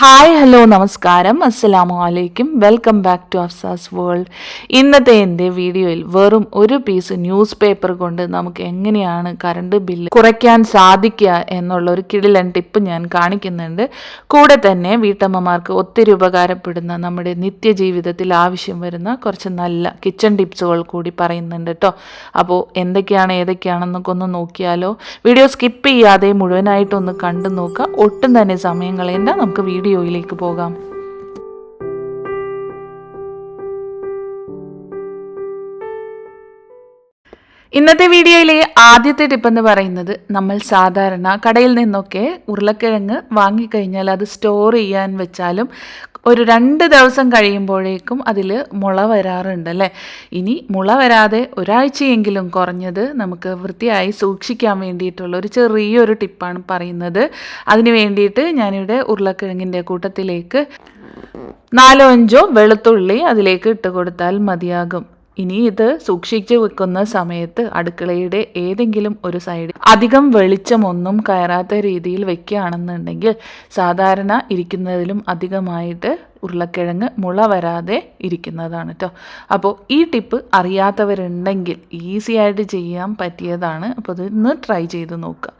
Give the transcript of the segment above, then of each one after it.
Hi hello നമസ്കാരം. അസ്സലാമു അലൈക്കും. Welcome back to Afsas world ഇന്നത്തെ എന്റെ വീഡിയോയിൽ വെറും ഒരു പീസ് ന്യൂസ് പേപ്പർ കൊണ്ട് നമുക്ക് എങ്ങനെയാണ് കറണ്ട് ബില്ല് കുറയ്ക്കാൻ സാധിക്കുക എന്നുള്ള ഒരു കിടിലൻ ടിപ്പ് ഞാൻ കാണിക്കുന്നുണ്ട്. കൂടെ തന്നെ വീട്ടമ്മമാർക്ക് ഒത്തിരി ഉപകാരപ്പെടുന്ന നമ്മുടെ നിത്യജീവിതത്തിൽ ആവശ്യം വരുന്ന കുറച്ച് നല്ല കിച്ചൺ ടിപ്സുകൾ കൂടി പറയുന്നുണ്ട് കേട്ടോ അപ്പോൾ എന്തൊക്കെയാണ് ഏതൊക്കെയാണെന്നൊക്കെ ഒന്ന് നോക്കിയാലോ. വീഡിയോ സ്കിപ്പ് ചെയ്യാതെ മുഴുവനായിട്ടൊന്ന് കണ്ടു നോക്കുക. ഒട്ടും തന്നെ സമയം കളയേണ്ട. നമുക്ക് വീഡിയോയിലേക്ക് പോകാം. ഇന്നത്തെ വീഡിയോയിലെ ആദ്യത്തെ ടിപ്പ് എന്ന് പറയുന്നത് നമ്മൾ സാധാരണ കടയിൽ നിന്നൊക്കെ ഉരുളക്കിഴങ്ങ് വാങ്ങിക്കഴിഞ്ഞാൽ അത് സ്റ്റോർ ചെയ്യാൻ വെച്ചാലും ഒരു രണ്ട് ദിവസം കഴിയുമ്പോഴേക്കും അതിൽ മുള വരാറുണ്ട് അല്ലേ? ഇനി മുള വരാതെ ഒരാഴ്ചയെങ്കിലും കുറഞ്ഞത് നമുക്ക് വൃത്തിയായി സൂക്ഷിക്കാൻ വേണ്ടിയിട്ടുള്ള ഒരു ചെറിയൊരു ടിപ്പാണ് പറയുന്നത്. അതിന് വേണ്ടിയിട്ട് ഞാനിവിടെ ഉരുളക്കിഴങ്ങിന്റെ കൂട്ടത്തിലേക്ക് നാലോ അഞ്ചോ വെളുത്തുള്ളി അതിലേക്ക് ഇട്ട് കൊടുത്താൽ മതിയാകും. ഇനി ഇത് സൂക്ഷിച്ചു വെക്കുന്ന സമയത്ത് അടുക്കളയുടെ ഏതെങ്കിലും ഒരു സൈഡിൽ അധികം വെളിച്ചമൊന്നും കയറാത്ത രീതിയിൽ വെക്കുകയാണെന്നുണ്ടെങ്കിൽ സാധാരണ ഇരിക്കുന്നതിലും അധികമായിട്ട് ഉരുളക്കിഴങ്ങ് മുള വരാതെ ഇരിക്കുന്നതാണ് കേട്ടോ അപ്പോൾ ഈ ടിപ്പ് അറിയാത്തവരുണ്ടെങ്കിൽ ഈസി ആയിട്ട് ചെയ്യാൻ പറ്റിയതാണ്. അപ്പോൾ ഇന്ന് ട്രൈ ചെയ്ത് നോക്കുക.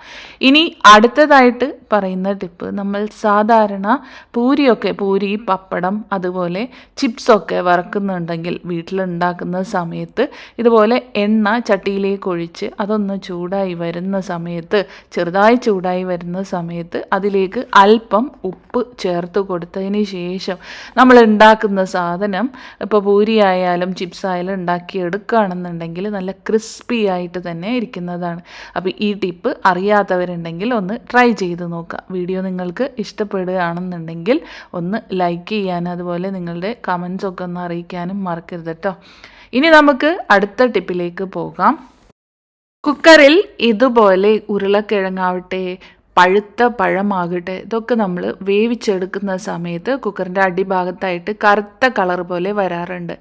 ഇനി അടുത്തതായിട്ട് പറയുന്ന ടിപ്പ് നമ്മൾ സാധാരണ പൂരിയൊക്കെ പൂരി പപ്പടം അതുപോലെ ചിപ്സൊക്കെ വറക്കുന്നുണ്ടെങ്കിൽ വീട്ടിലുണ്ടാക്കുന്ന സമയത്ത് ഇതുപോലെ എണ്ണ ചട്ടിയിലേക്ക് ഒഴിച്ച് അതൊന്ന് ചൂടായി വരുന്ന സമയത്ത് ചെറുതായി ചൂടായി വരുന്ന സമയത്ത് അതിലേക്ക് അല്പം ഉപ്പ് ചേർത്ത് കൊടുത്തതിന് ശേഷം നമ്മൾ ഉണ്ടാക്കുന്ന സാധനം ഇപ്പോൾ പൂരി ആയാലും ചിപ്സ് ആയാലും ഉണ്ടാക്കി എടുക്കുകയാണെന്നുണ്ടെങ്കിൽ നല്ല ക്രിസ്പി ആയിട്ട് തന്നെ ഇരിക്കുന്നതാണ്. അപ്പോൾ ഈ ടിപ്പ് അറിയാത്തവരുണ്ടെങ്കിൽ ഒന്ന് ട്രൈ ചെയ്ത് നോക്കുക. വീഡിയോ നിങ്ങൾക്ക് ഇഷ്ടപ്പെടുകയാണെന്നുണ്ടെങ്കിൽ ഒന്ന് ലൈക്ക് ചെയ്യാനും അതുപോലെ നിങ്ങളുടെ കമൻസ് ഒക്കെ ഒന്ന് അറിയിക്കാനും മറക്കരുത് കേട്ടോ ഇനി നമുക്ക് അടുത്ത ടിപ്പിലേക്ക് പോകാം. കുക്കറിൽ ഇതുപോലെ ഉരുളക്കിഴങ്ങാവട്ടെ പഴുത്ത പഴമാകട്ടെ ഇതൊക്കെ നമ്മൾ വേവിച്ചെടുക്കുന്ന സമയത്ത് കുക്കറിന്റെ അടിഭാഗത്തായിട്ട് കറുത്ത കളർ പോലെ വരാറുണ്ട്.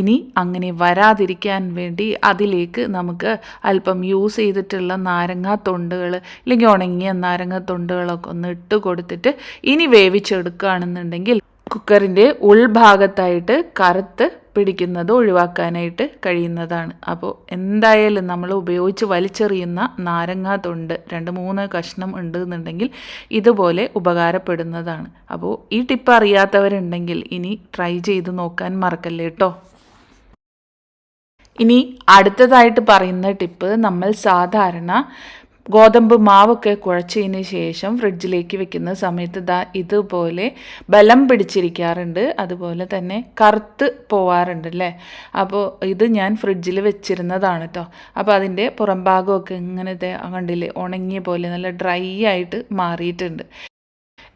ഇനി അങ്ങനെ വരാതിരിക്കാൻ വേണ്ടി അതിലേക്ക് നമുക്ക് അല്പം യൂസ് ചെയ്തിട്ടുള്ള നാരങ്ങ തൊണ്ടുകൾ അല്ലെങ്കിൽ ഉണങ്ങിയ നാരങ്ങ തൊണ്ടുകളൊക്കെ ഒന്ന് ഇട്ട് കൊടുത്തിട്ട് ഇനി വേവിച്ചെടുക്കുകയാണെന്നുണ്ടെങ്കിൽ കുക്കറിന്റെ ഉൾഭാഗത്തായിട്ട് കറുത്ത് പിടിക്കുന്നത് ഒഴിവാക്കാനായിട്ട് കഴിയുന്നതാണ്. അപ്പോൾ എന്തായാലും നമ്മൾ ഉപയോഗിച്ച് വലിച്ചെറിയുന്ന നാരങ്ങാ തൊണ്ട് രണ്ട് മൂന്ന് കഷ്ണം ഉണ്ട് എന്നുണ്ടെങ്കിൽ ഇതുപോലെ ഉപകാരപ്പെടുന്നതാണ്. അപ്പോൾ ഈ ടിപ്പ് അറിയാത്തവരുണ്ടെങ്കിൽ ഇനി ട്രൈ ചെയ്ത് നോക്കാൻ മറക്കല്ലേ കേട്ടോ ഇനി അടുത്തതായിട്ട് പറയുന്ന ടിപ്പ് നമ്മൾ സാധാരണ ഗോതമ്പ് മാവൊക്കെ കുഴച്ചതിന് ശേഷം ഫ്രിഡ്ജിലേക്ക് വെക്കുന്ന സമയത്ത് ദാ ഇതുപോലെ ബലം പിടിച്ചിരിക്കാറുണ്ട്. അതുപോലെ തന്നെ കറുത്ത് പോവാറുണ്ട് അല്ലേ? അപ്പോൾ ഇത് ഞാൻ ഫ്രിഡ്ജിൽ വെച്ചിരുന്നതാണ് കേട്ടോ അപ്പോൾ അതിന്റെ പുറംഭാഗമൊക്കെ ഇങ്ങനത്തെ കണ്ടില്ലേ ഉണങ്ങിയ പോലെ നല്ല ഡ്രൈ ആയിട്ട് മാറിയിട്ടുണ്ട്.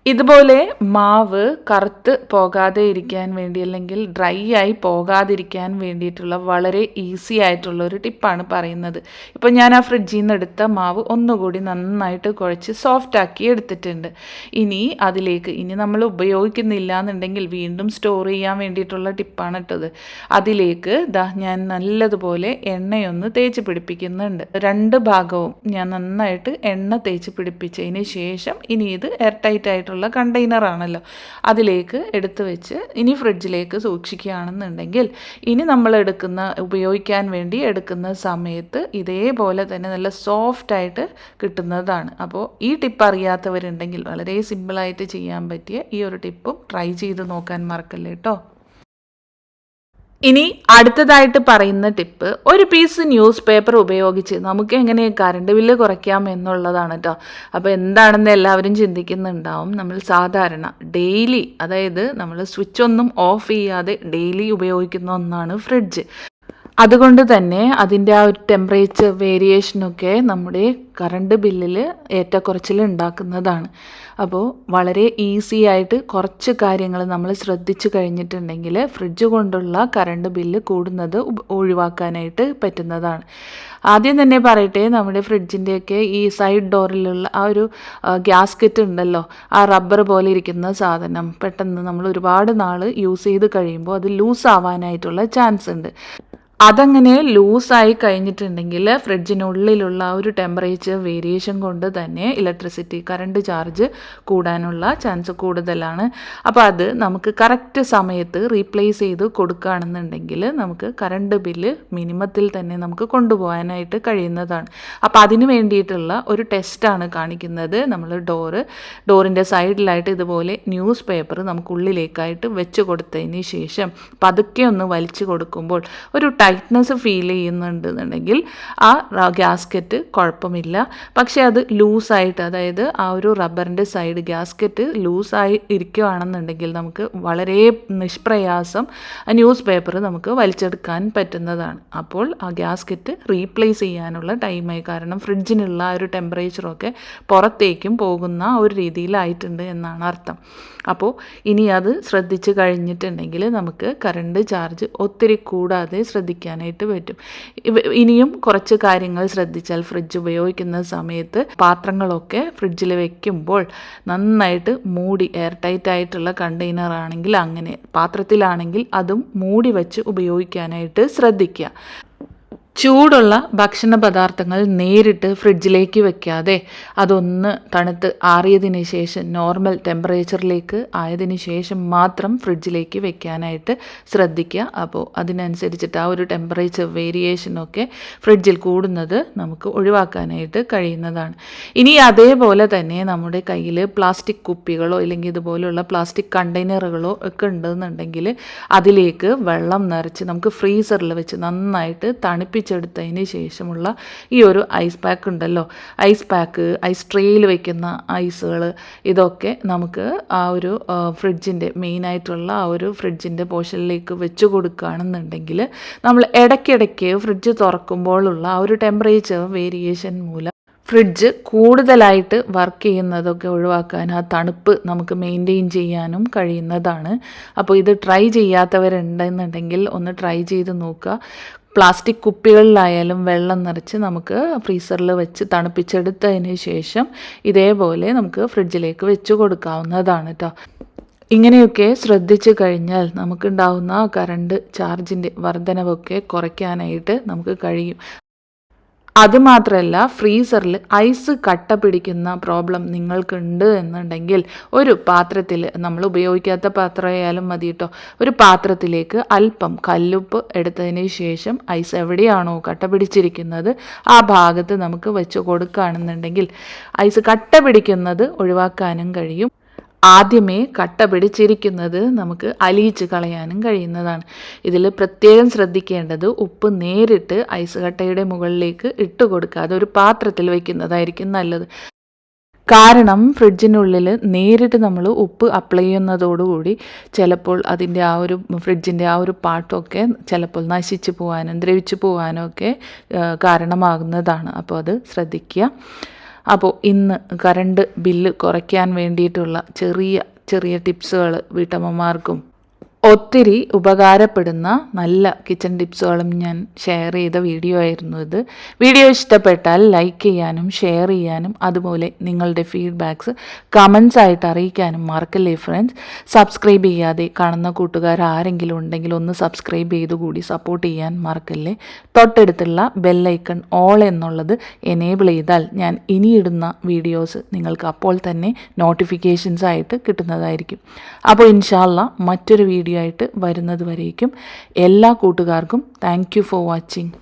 ഇതുപോലെ മാവ് കറുത്ത് പോകാതെ ഇരിക്കാൻ വേണ്ടി അല്ലെങ്കിൽ ഡ്രൈ ആയി പോകാതിരിക്കാൻ വേണ്ടിയിട്ടുള്ള വളരെ ഈസി ആയിട്ടുള്ള ഒരു ടിപ്പാണ് പറയുന്നത്. ഇപ്പോൾ ഞാൻ ആ ഫ്രിഡ്ജിൽ നിന്ന് എടുത്ത മാവ് ഒന്നുകൂടി നന്നായിട്ട് കുഴച്ച് സോഫ്റ്റ് ആക്കി എടുത്തിട്ടുണ്ട്. ഇനി അതിലേക്ക് ഇനി നമ്മൾ ഉപയോഗിക്കുന്നില്ല എന്നുണ്ടെങ്കിൽ വീണ്ടും സ്റ്റോർ ചെയ്യാൻ വേണ്ടിയിട്ടുള്ള ടിപ്പാണ് ഇട്ടത്. അതിലേക്ക് ദാ ഞാൻ നല്ലതുപോലെ എണ്ണയൊന്ന് തേച്ച് പിടിപ്പിക്കുന്നുണ്ട്. രണ്ട് ഭാഗവും ഞാൻ നന്നായിട്ട് എണ്ണ തേച്ച് പിടിപ്പിച്ചതിന് ശേഷം ഇനി ഇത് എയർ ടൈറ്റ് ആയിട്ടുള്ള ആയിട്ടുള്ള കണ്ടെയ്നറാണല്ലോ അതിലേക്ക് എടുത്തു വെച്ച് ഇനി ഫ്രിഡ്ജിലേക്ക് സൂക്ഷിക്കുകയാണെന്നുണ്ടെങ്കിൽ ഇനി നമ്മൾ എടുക്കുന്ന ഉപയോഗിക്കാൻ വേണ്ടി എടുക്കുന്ന സമയത്ത് ഇതേപോലെ തന്നെ നല്ല സോഫ്റ്റ് ആയിട്ട് കിട്ടുന്നതാണ്. അപ്പോൾ ഈ ടിപ്പ് അറിയാത്തവരുണ്ടെങ്കിൽ വളരെ സിമ്പിളായിട്ട് ചെയ്യാൻ പറ്റിയ ഈ ഒരു ടിപ്പും ട്രൈ ചെയ്ത് നോക്കാൻ മറക്കല്ലേ കേട്ടോ ഇനി അടുത്തതായിട്ട് പറയുന്ന ടിപ്പ് ഒരു പീസ് ന്യൂസ് പേപ്പർ ഉപയോഗിച്ച് നമുക്ക് എങ്ങനെ കറണ്ട് ബില്ല് കുറയ്ക്കാം എന്നുള്ളതാണ് കേട്ടോ അപ്പോൾ എന്താണെന്ന് എല്ലാവരും ചിന്തിക്കുന്നുണ്ടാവും. നമ്മൾ സാധാരണ ഡെയിലി അതായത് നമ്മൾ സ്വിച്ച് ഒന്നും ഓഫ് ചെയ്യാതെ ഡെയിലി ഉപയോഗിക്കുന്ന ഒന്നാണ് ഫ്രിഡ്ജ് അതുകൊണ്ട് തന്നെ അതിന്റെ ആ ഒരു ടെമ്പറേച്ചർ വേരിയേഷനൊക്കെ നമ്മുടെ കറണ്ട് ബില്ലിൽ ഏറ്റക്കുറച്ചിൽ ഉണ്ടാക്കുന്നതാണ്. അപ്പോൾ വളരെ ഈസി ആയിട്ട് കുറച്ച് കാര്യങ്ങൾ നമ്മൾ ശ്രദ്ധിച്ചു കഴിഞ്ഞിട്ടുണ്ടെങ്കിൽ ഫ്രിഡ്ജ് കൊണ്ടുള്ള കറണ്ട് ബില്ല് കൂടുന്നത് ഒഴിവാക്കാനായിട്ട് പറ്റുന്നതാണ്. ആദ്യം തന്നെ പറയട്ടെ നമ്മുടെ ഫ്രിഡ്ജിന്റെയൊക്കെ ഈ സൈഡ് ഡോറിലുള്ള ആ ഒരു ഗ്യാസ്കറ്റ് ഉണ്ടല്ലോ ആ റബ്ബർ പോലെ ഇരിക്കുന്ന സാധനം പെട്ടെന്ന് നമ്മൾ ഒരുപാട് നാൾ യൂസ് ചെയ്ത് കഴിയുമ്പോൾ അത് ലൂസ് ആവാനായിട്ടുള്ള ചാൻസ് ഉണ്ട്. അതങ്ങനെ ലൂസായി കഴിഞ്ഞിട്ടുണ്ടെങ്കിൽ ഫ്രിഡ്ജിനുള്ളിലുള്ള ആ ഒരു ടെമ്പറേച്ചർ വേരിയേഷൻ കൊണ്ട് തന്നെ ഇലക്ട്രിസിറ്റി കറണ്ട് ചാർജ് കൂടാനുള്ള ചാൻസ് കൂടുതലാണ്. അപ്പോൾ അത് നമുക്ക് കറക്റ്റ് സമയത്ത് റീപ്ലേസ് ചെയ്ത് കൊടുക്കുകയാണെന്നുണ്ടെങ്കിൽ നമുക്ക് കറണ്ട് ബില്ല് മിനിമത്തിൽ തന്നെ നമുക്ക് കൊണ്ടുപോകാനായിട്ട് കഴിയുന്നതാണ്. അപ്പോൾ അതിന് വേണ്ടിയിട്ടുള്ള ഒരു ടെസ്റ്റാണ് കാണിക്കുന്നത്. നമ്മൾ ഡോറ് ഡോറിന്റെ സൈഡിലായിട്ട് ഇതുപോലെ ന്യൂസ് പേപ്പർ നമുക്കുള്ളിലേക്കായിട്ട് വെച്ച് കൊടുത്തതിന് ശേഷം പതുക്കെ ഒന്ന് വലിച്ചു കൊടുക്കുമ്പോൾ ഒരു ടൈറ്റ്നസ് ഫീൽ ചെയ്യുന്നുണ്ടെന്നുണ്ടെങ്കിൽ ആ ഗ്യാസ്കറ്റ് കുഴപ്പമില്ല. പക്ഷേ അത് ലൂസായിട്ട് അതായത് ആ ഒരു റബ്ബറിന്റെ സൈഡ് ഗ്യാസ്കറ്റ് ലൂസായി ഇരിക്കുകയാണെന്നുണ്ടെങ്കിൽ നമുക്ക് വളരെ നിഷ്പ്രയാസം ന്യൂസ് പേപ്പർ നമുക്ക് വലിച്ചെടുക്കാൻ പറ്റുന്നതാണ്. അപ്പോൾ ആ ഗ്യാസ്കറ്റ് റീപ്ലേസ് ചെയ്യാനുള്ള ടൈമായി കാരണം ഫ്രിഡ്ജിനുള്ള ആ ഒരു ടെമ്പറേച്ചറൊക്കെ പുറത്തേക്കും പോകുന്ന ഒരു രീതിയിലായിട്ടുണ്ട് എന്നാണ് അർത്ഥം. അപ്പോൾ ഇനി അത് ശ്രദ്ധിച്ച് കഴിഞ്ഞിട്ടുണ്ടെങ്കിൽ നമുക്ക് കറണ്ട് ചാർജ് ഒത്തിരി കൂടാതെ ശ്രദ്ധിക്കാനായിട്ട് പറ്റും. ഇനിയും കുറച്ച് കാര്യങ്ങൾ ശ്രദ്ധിച്ചാൽ ഫ്രിഡ്ജ് ഉപയോഗിക്കുന്ന സമയത്ത് പാത്രങ്ങളൊക്കെ ഫ്രിഡ്ജിൽ വെക്കുമ്പോൾ നന്നായിട്ട് മൂടി എയർ ടൈറ്റ് ആയിട്ടുള്ള കണ്ടെയ്നർ ആണെങ്കിൽ അങ്ങനെ പാത്രത്തിലാണെങ്കിൽ അതും മൂടി വെച്ച് ഉപയോഗിക്കാനായിട്ട് ശ്രദ്ധിക്കുക. ചൂടുള്ള ഭക്ഷണ പദാർത്ഥങ്ങൾ നേരിട്ട് ഫ്രിഡ്ജിലേക്ക് വെക്കാതെ അതൊന്ന് തണുത്ത് ആറിയതിന് ശേഷം നോർമൽ ടെമ്പറേച്ചറിലേക്ക് ആയതിനു ശേഷം മാത്രം ഫ്രിഡ്ജിലേക്ക് വെക്കാനായിട്ട് ശ്രദ്ധിക്കുക. അപ്പോൾ അതിനനുസരിച്ചിട്ട് ആ ഒരു ടെമ്പറേച്ചർ വേരിയേഷനൊക്കെ ഫ്രിഡ്ജിൽ കൂടുന്നത് നമുക്ക് ഒഴിവാക്കാനായിട്ട് കഴിയുന്നതാണ്. ഇനി അതേപോലെ തന്നെ നമ്മുടെ കയ്യിൽ പ്ലാസ്റ്റിക് കുപ്പികളോ അല്ലെങ്കിൽ ഇതുപോലെയുള്ള പ്ലാസ്റ്റിക് കണ്ടെയ്നറുകളോ ഒക്കെ ഉണ്ടെന്നുണ്ടെങ്കിൽ അതിലേക്ക് വെള്ളം നിറച്ച് നമുക്ക് ഫ്രീസറിൽ വെച്ച് നന്നായിട്ട് തണുപ്പിച്ചെടുത്തതിന് ശേഷമുള്ള ഈ ഒരു ഐസ് പാക്ക് ഉണ്ടല്ലോ. ഐസ് പാക്ക് ഐസ് ട്രേയിൽ വയ്ക്കുന്ന ഐസുകൾ ഇതൊക്കെ നമുക്ക് ആ ഒരു ഫ്രിഡ്ജിന്റെ മെയിനായിട്ടുള്ള ആ ഒരു ഫ്രിഡ്ജിന്റെ പോർഷനിലേക്ക് വെച്ച് കൊടുക്കുകയാണെന്നുണ്ടെങ്കിൽ നമ്മൾ ഇടയ്ക്കിടയ്ക്ക് ഫ്രിഡ്ജ് തുറക്കുമ്പോഴുള്ള ആ ഒരു ടെമ്പറേച്ചർ വേരിയേഷൻ മൂലം ഫ്രിഡ്ജ് കൂടുതലായിട്ട് വർക്ക് ചെയ്യുന്നതൊക്കെ ഒഴിവാക്കാൻ ആ തണുപ്പ് നമുക്ക് മെയിന്റെയിൻ ചെയ്യാനും കഴിയുന്നതാണ്. അപ്പോൾ ഇത് ട്രൈ ചെയ്യാത്തവരുണ്ടെന്നുണ്ടെങ്കിൽ ഒന്ന് ട്രൈ ചെയ്ത് നോക്കുക. പ്ലാസ്റ്റിക് കുപ്പികളിലായാലും വെള്ളം നിറച്ച് നമുക്ക് ഫ്രീസറിൽ വെച്ച് തണുപ്പിച്ചെടുത്തതിന് ശേഷം ഇതേപോലെ നമുക്ക് ഫ്രിഡ്ജിലേക്ക് വെച്ച് കൊടുക്കാവുന്നതാണ് കേട്ടോ ഇങ്ങനെയൊക്കെ ശ്രദ്ധിച്ചു കഴിഞ്ഞാൽ നമുക്കുണ്ടാവുന്ന കറണ്ട് ചാർജിന്റെ വർധനവൊക്കെ കുറയ്ക്കാനായിട്ട് നമുക്ക് കഴിയും. അതുമാത്രമല്ല ഫ്രീസറിൽ ഐസ് കട്ട പിടിക്കുന്ന പ്രോബ്ലം നിങ്ങൾക്കുണ്ട് എന്നുണ്ടെങ്കിൽ ഒരു പാത്രത്തിൽ നമ്മൾ ഉപയോഗിക്കാത്ത പാത്രമായാലും മതി കേട്ടോ ഒരു പാത്രത്തിലേക്ക് അല്പം കല്ലുപ്പ് എടുത്തതിന് ശേഷം ഐസ് എവിടെയാണോ കട്ട പിടിച്ചിരിക്കുന്നത് ആ ഭാഗത്ത് നമുക്ക് വെച്ച് കൊടുക്കുകയാണെന്നുണ്ടെങ്കിൽ ഐസ് കട്ട പിടിക്കുന്നത് ഒഴിവാക്കാനും കഴിയും. ആദ്യമേ കട്ട പിടിച്ചിരിക്കുന്നത് നമുക്ക് അലിയിച്ച് കളയാനും കഴിയുന്നതാണ്. ഇതിൽ പ്രത്യേകം ശ്രദ്ധിക്കേണ്ടത് ഉപ്പ് നേരിട്ട് ഐസ് കട്ടയുടെ മുകളിലേക്ക് ഇട്ട് കൊടുക്കാതെ ഒരു പാത്രത്തിൽ വയ്ക്കുന്നതായിരിക്കും നല്ലത്. കാരണം ഫ്രിഡ്ജിനുള്ളിൽ നേരിട്ട് നമ്മൾ ഉപ്പ് അപ്ലൈ ചെയ്യുന്നതോടുകൂടി ചിലപ്പോൾ അതിന്റെ ആ ഒരു ഫ്രിഡ്ജിന്റെ ആ ഒരു പാട്ടൊക്കെ ചിലപ്പോൾ നശിച്ചു പോകാനും ദ്രവിച്ചു പോകാനും ഒക്കെ കാരണമാകുന്നതാണ്. അപ്പോൾ അത് ശ്രദ്ധിക്കുക. അപ്പോൾ ഇന്ന് കറണ്ട് ബില്ല് കുറയ്ക്കാൻ വേണ്ടിയിട്ടുള്ള ചെറിയ ചെറിയ ടിപ്സുകൾ വീട്ടമ്മമാർക്കും ഒത്തിരി ഉപകാരപ്പെടുന്ന നല്ല കിച്ചൺ ടിപ്സുകളും ഞാൻ ഷെയർ ചെയ്ത വീഡിയോ ആയിരുന്നു ഇത്. വീഡിയോ ഇഷ്ടപ്പെട്ടാൽ ലൈക്ക് ചെയ്യാനും ഷെയർ ചെയ്യാനും അതുപോലെ നിങ്ങളുടെ ഫീഡ്ബാക്ക്സ് കമൻസ് ആയിട്ട് അറിയിക്കാനും മറക്കല്ലേ ഫ്രണ്ട്സ്? സബ്സ്ക്രൈബ് ചെയ്യാതെ കാണുന്ന കൂട്ടുകാർ ആരെങ്കിലും ഉണ്ടെങ്കിൽ ഒന്ന് സബ്സ്ക്രൈബ് ചെയ്ത് കൂടി സപ്പോർട്ട് ചെയ്യാൻ മറക്കല്ലേ? തൊട്ടടുത്തുള്ള ബെല്ലൈക്കൺ ഓൾ എന്നുള്ളത് എനേബിൾ ചെയ്താൽ ഞാൻ ഇനിയിടുന്ന വീഡിയോസ് നിങ്ങൾക്ക് അപ്പോൾ തന്നെ നോട്ടിഫിക്കേഷൻസ് ആയിട്ട് കിട്ടുന്നതായിരിക്കും. അപ്പോൾ ഇൻഷാല്ല മറ്റൊരു വീഡിയോ ആയിട്ട് വരുന്നത് വരേക്കും എല്ലാ കൂട്ടുകാർക്കും താങ്ക് ഫോർ വാച്ചിങ്